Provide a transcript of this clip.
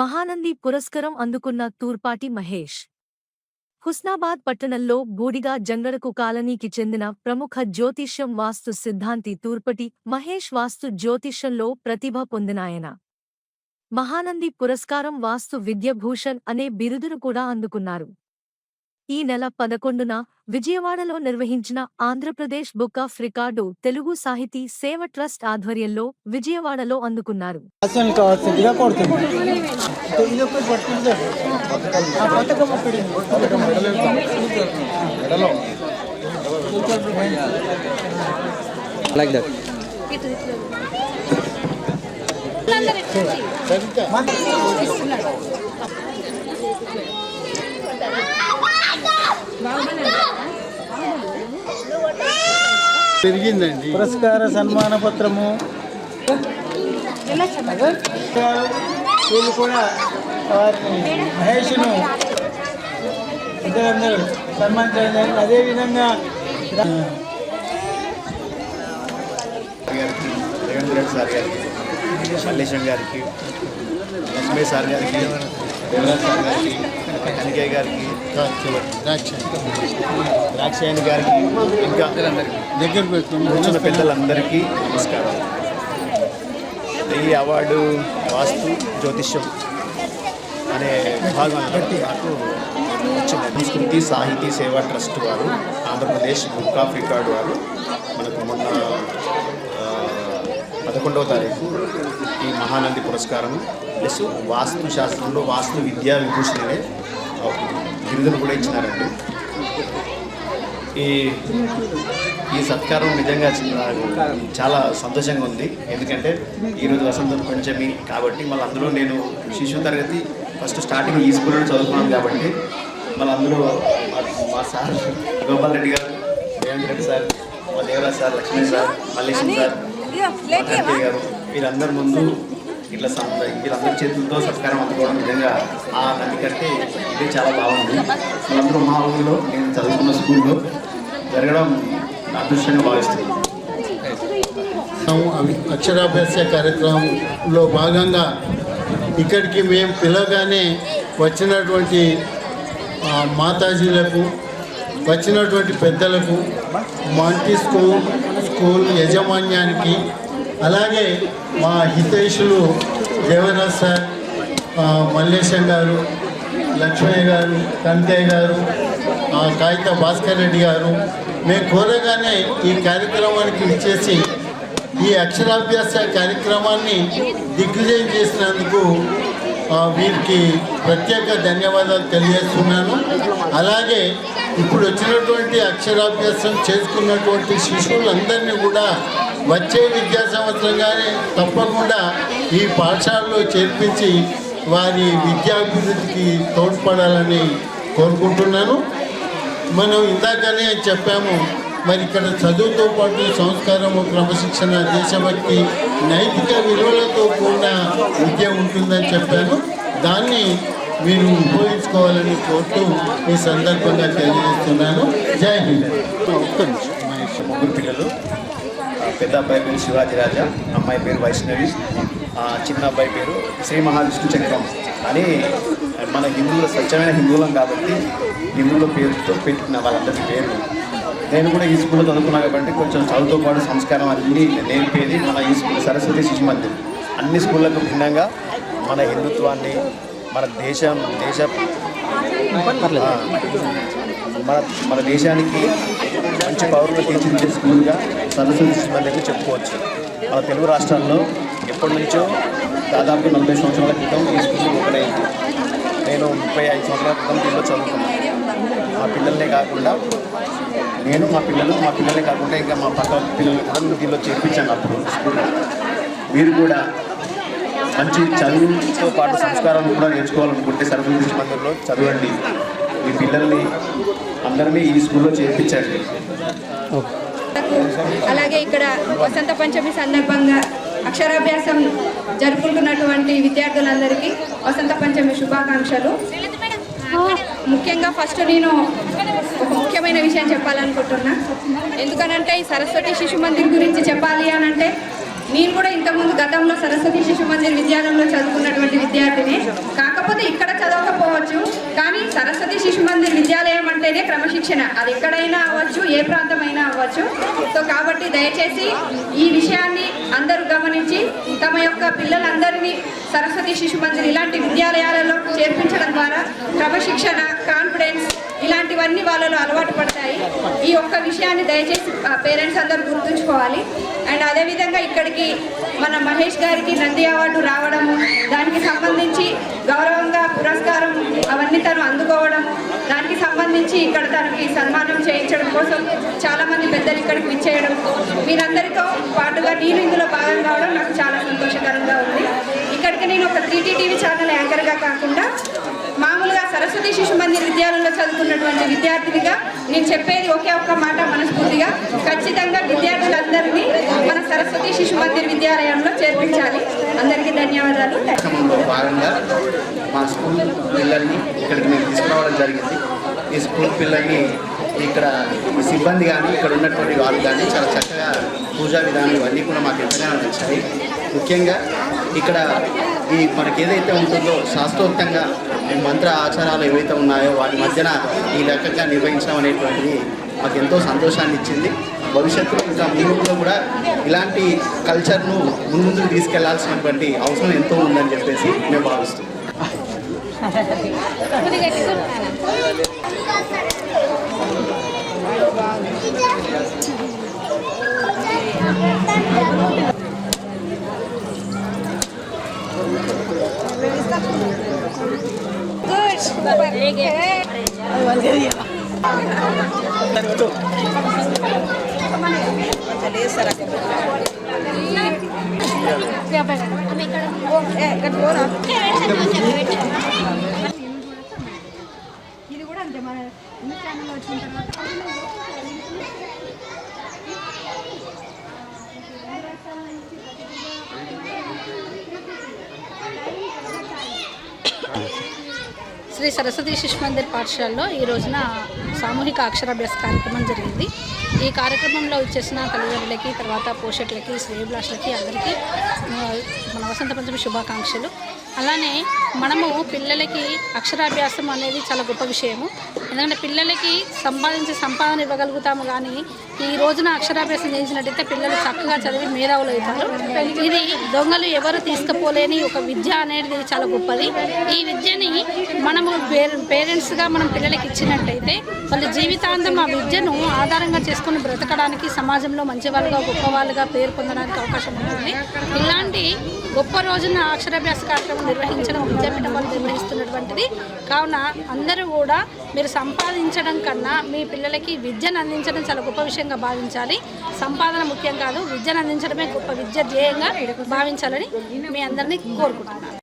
మహానంది పురస్కారం అందుకున్న తూర్పాటి మహేష్. హుస్నాబాద్ పట్టణంలో బూడిగా జంగడకు కాలనీకి చెందిన ప్రముఖ జ్యోతిష్యం వాస్తు సిద్ధాంతి తూర్పటి మహేష్ వాస్తు జ్యోతిష్యంలో ప్రతిభ పొందినాయన. మహానంది పురస్కారం వాస్తు విద్యభూషణ్ అనే బిరుదును కూడా అందుకున్నారు. ఈ నెల పదకొండున విజయవాడలో నిర్వహించిన Andhra Pradesh book of record Telugu Sahiti Seva trust ఆధ్వర్యంలో విజయవాడలో అందుకున్నారు. పెరిగిందండి. పురస్కార సన్మాన పత్రము. వీళ్ళు కూడా వారిని మహేష్ను ఇద్దరందరూ సన్మానించడం జరిగింది అదేవిధంగా గారికి రేవంత్ రెడ్డి సార్ గారికి మల్లేశం గారికి లక్ష్మీ సార్ గారికి దేవరాజ్ గారికి కనికయ్య గారికి ద్రాక్షాయణి గారికి ఇంకా దగ్గర కూర్చున్న పిల్లలందరికీ నమస్కారం. ఈ అవార్డు వాస్తు జ్యోతిష్యం అనే విభాగం నాకు వచ్చింది సంస్కృతి సాహితీ సేవా ట్రస్ట్ వారు ఆంధ్రప్రదేశ్ బుక్ ఆఫ్ రికార్డు వారు. మనకు మొన్న పదకొండవ తారీఖు ఈ మహానంది పురస్కారం ప్లస్ వాస్తు శాస్త్రంలో వాస్తు విద్యా విభూషణ్ అనే బిరుదును కూడా ఇచ్చినారండి. ఈ ఈ సత్కారం నిజంగా చాలా సంతోషంగా ఉంది. ఎందుకంటే ఈరోజు వసంత పంచమి కాబట్టి మళ్ళీ అందులో నేను శిశు తరగతి ఫస్ట్ స్టార్టింగ్ ఈ స్కూల్లో చదువుకున్నాను కాబట్టి మళ్ళీ అందులో మా- సార్ గోపాల్ రెడ్డి గారు రేవంత్ రెడ్డి సార్ మా Devraj sir Lakshmi sir Mallesham sir Karthik garu వీళ్ళందరి ముందు ఇట్లా వీళ్ళందరి చేతులతో సత్కారం అందుకోవడం నిజంగా ఆ కంటే ఇది చాలా బాగుంది. వీళ్ళందరూ మా ఊళ్ళో నేను చదువుకున్న స్కూల్లో జరగడం నా అదృష్టంగా భావిస్తున్నాను. అవి అక్షరాభ్యాస కార్యక్రమంలో భాగంగా ఇక్కడికి మేము పిలవగానే వచ్చినటువంటి ఆ, మాతాజీలకు వచ్చినటువంటి పెద్దలకు మాంటి స్కూల్ యాజమాన్యానికి యజమాన్యానికి అలాగే మా హితేషులు దేవరాజ్ సార్ మల్లేశం గారు లక్ష్మయ్య గారు కంతయ్య గారు కాగిత భాస్కర్ రెడ్డి గారు మేము కోరగానే ఈ కార్యక్రమానికి ఇచ్చేసి ఈ అక్షరాభ్యాస కార్యక్రమాన్ని దిగ్విజయం చేసినందుకు వీరికి ప్రత్యేక ధన్యవాదాలు తెలియజేస్తున్నాను. అలాగే ఇప్పుడు వచ్చినటువంటి అక్షరాభ్యాసం చేసుకున్నటువంటి శిశువులందరినీ కూడా వచ్చే విద్యా సంవత్సరంగానే తప్పకుండా ఈ పాఠశాలలో చేర్పించి వారి విద్యాభివృద్ధికి తోడ్పడాలని కోరుకుంటున్నాను. మనం ఇందాకనే చెప్పాము మరి ఇక్కడ చదువుతో పాటు సంస్కారము క్రమశిక్షణ దేశభక్తి నైతిక విలువలతో కూడిన విద్య ఉంటుందని చెప్పాను. దాన్ని మీరు ఉపయోగించుకోవాలని కోరుతూ ఈ సందర్భంగా తెలియజేస్తున్నాను. జై హింద్. ముగ్గురు పిల్లలు పెద్ద అబ్బాయి పేరు శివాజీ రాజా అమ్మాయి పేరు వైష్ణవి. చిన్న అబ్బాయి పేరు శ్రీ మహావిష్ణు చక్రం. అని మన హిందువుల స్వచ్ఛమైన హిందువులం కాబట్టి హిందువుల పేరుతో పెట్టిన వాళ్ళందరి పేరు. నేను కూడా ఈ స్కూల్లో చదువుకున్నా కాబట్టి కొంచెం చదువుతో పాటు సంస్కారం అన్నీ నేర్పేది మన ఈ స్కూల్ సరస్వతి శిశు మందిర్. అన్ని స్కూళ్ళకు భిన్నంగా మన హిందుత్వాన్ని మన దేశం దేశ మన మన దేశానికి మంచి పౌరులు తీర్చిదిద్దే స్కూల్గా సరస్వతి శిశు చెప్పుకోవచ్చు. మన తెలుగు రాష్ట్రాల్లో ఎప్పటి నుంచో దాదాపు నలభై సంవత్సరాల క్రితం ఈ స్కూల్ ఓపెన్ అయింది నేను ముప్పై ఐదు సంవత్సరాల క్రితం దీనిలో చదువుకున్నాను. మా పిల్లలనే కాకుండా నేను మా పిల్లలు మా పిల్లలే కాకుండా ఇంకా మా పక్క పిల్లలు కూడా దీనిలో చేర్పించాను అప్పుడు స్కూల్లో. మీరు కూడా మంచి చదువుతో పాటు సంస్కారం కూడా నేర్చుకోవాలనుకుంటే శిశు మందిర్లో చదవండి. మీ పిల్లల్ని అందరినీ ఈ స్కూల్లో చేర్పించండి. అలాగే ఇక్కడ వసంత పంచమి సందర్భంగా అక్షరాభ్యాసం జరుపుకుంటున్నటువంటి విద్యార్థులందరికీ వసంత పంచమి శుభాకాంక్షలు. ముఖ్యంగా ఫస్ట్ నేను ఒక ముఖ్యమైన విషయం చెప్పాలనుకుంటున్నా. ఎందుకనంటే ఈ సరస్వతి శిశు మందిర్ గురించి చెప్పాలి అనంటే నేను కూడా ఇంతకుముందు గతంలో సరస్వతి శిశు మందిర్ విద్యాలయంలో చదువుకున్నటువంటి విద్యార్థిని. కాకపోతే ఇక్కడ చదవకపోవచ్చు కానీ సరస్వతి శిశు మందిర్ విద్యాలయం అంటేనే క్రమశిక్షణ. అది ఎక్కడైనా అవ్వచ్చు ఏ ప్రాంతమైనా అవ్వచ్చు. సో కాబట్టి దయచేసి ఈ విషయాన్ని అందరూ గమనించి తమ యొక్క పిల్లలందరినీ సరస్వతి శిశు మందిర్ ఇలాంటి విద్యాలయాలలో చేర్పించడం ద్వారా క్రమశిక్షణ కాన్ఫిడెన్స్ ఇలాంటివన్నీ వాళ్ళలో అలవాటు పడతాయి. ఈ ఒక్క విషయాన్ని దయచేసి పేరెంట్స్ అందరూ గుర్తుంచుకోవాలి. అండ్ అదేవిధంగా ఇక్కడికి మన మహేష్ గారికి నంది అవార్డు రావడము దానికి సంబంధించి గౌరవంగా పురస్కారం అవన్నీ తను అందుకోవడం దానికి సంబంధించి ఇక్కడ తనకి సన్మానం చేయించడం కోసం చాలామంది పెద్దలు ఇక్కడికి విచ్చేయడం మీరందరితో పాటుగా నేను ఇందులో భాగం కావడం నాకు చాలా సంతోషకరంగా ఉంది. ఇక్కడికి నేను ఒక త్రీటీ టీవీ ఛానల్ యాంకర్గా కాకుండా సరస్వతి శిశు మందిర్ విద్యాలయంలో చదువుకున్నటువంటి విద్యార్థినిగా నేను చెప్పేది ఒకే ఒక్క మాట మనస్ఫూర్తిగా. ఖచ్చితంగా విద్యార్థులందరినీ మన సరస్వతి శిశు మందిర్ విద్యాలయంలో చేర్పించాలి. అందరికీ ధన్యవాదాలు. భాగంగా మా స్కూల్ పిల్లల్ని ఇక్కడికి మేము తీసుకురావడం జరిగింది. ఈ స్కూల్ పిల్లల్ని ఇక్కడ సిబ్బంది కానీ ఇక్కడ ఉన్నటువంటి వాళ్ళు కానీ చాలా చక్కగా పూజా విధానం ఇవన్నీ కూడా మాకు ఎంతగానో నచ్చాయి. ముఖ్యంగా ఇక్కడ ఈ మనకి ఏదైతే ఉంటుందో శాస్త్రోక్తంగా ఈ మంత్ర ఆచారాలు ఏవైతే ఉన్నాయో వాటి మధ్యన ఈ రకంగా నిర్వహించడం అనేటువంటిది మాకు ఎంతో సంతోషాన్ని ఇచ్చింది భవిష్యత్తులో ఇంకా ముందు కూడా ఇలాంటి కల్చర్ను ముందు తీసుకెళ్ళాల్సినటువంటి అవసరం ఎంతో ఉందని చెప్పేసి మేము భావిస్తున్నాం ఇది కూడా అంతే మన ఛానల్ వచ్చిన తర్వాత Thank you. శ్రీ సరస్వతి శిశు మందిర్ పాఠశాలలో ఈ రోజున సామూహిక అక్షరాభ్యాస కార్యక్రమం జరిగింది. ఈ కార్యక్రమంలో వచ్చేసిన తల్లిదండ్రులకి తర్వాత పోషకులకి శ్రేయభిలాషులకి అందరికీ మన వసంత పంచమి శుభాకాంక్షలు. అలానే మనము పిల్లలకి అక్షరాభ్యాసం అనేది చాలా గొప్ప విషయము. ఎందుకంటే పిల్లలకి సంపాదించి సంపాదన ఇవ్వగలుగుతాము కానీ ఈ రోజున అక్షరాభ్యాసం చేసినట్టయితే పిల్లలు చక్కగా చదివి మేధావులు అవుతారు. ఇది దొంగలు ఎవరు తీసుకుపోలేని ఒక విద్య అనేది చాలా గొప్పది. ఈ విద్యని మనం మనము పేరెంట్స్గా మనం పిల్లలకి ఇచ్చినట్టయితే వాళ్ళ జీవితాంతం ఆ విద్యను ఆధారంగా చేసుకుని బ్రతకడానికి సమాజంలో మంచి వాళ్ళుగా గొప్ప వాళ్ళుగా పేరు పొందడానికి అవకాశం ఉంటుంది. ఇలాంటి గొప్ప రోజున అక్షరాభ్యాస కార్యక్రమం నిర్వహించడం విద్యాపీఠం వాళ్ళు నిర్వహిస్తున్నటువంటిది. కావున అందరూ కూడా మీరు సంపాదించడం కన్నా మీ పిల్లలకి విద్యను అందించడం చాలా గొప్ప విషయంగా భావించాలి. సంపాదన ముఖ్యం కాదు విద్యను అందించడమే గొప్ప విద్య ధ్యేయంగా భావించాలని మీ అందరినీ కోరుకుంటున్నాను.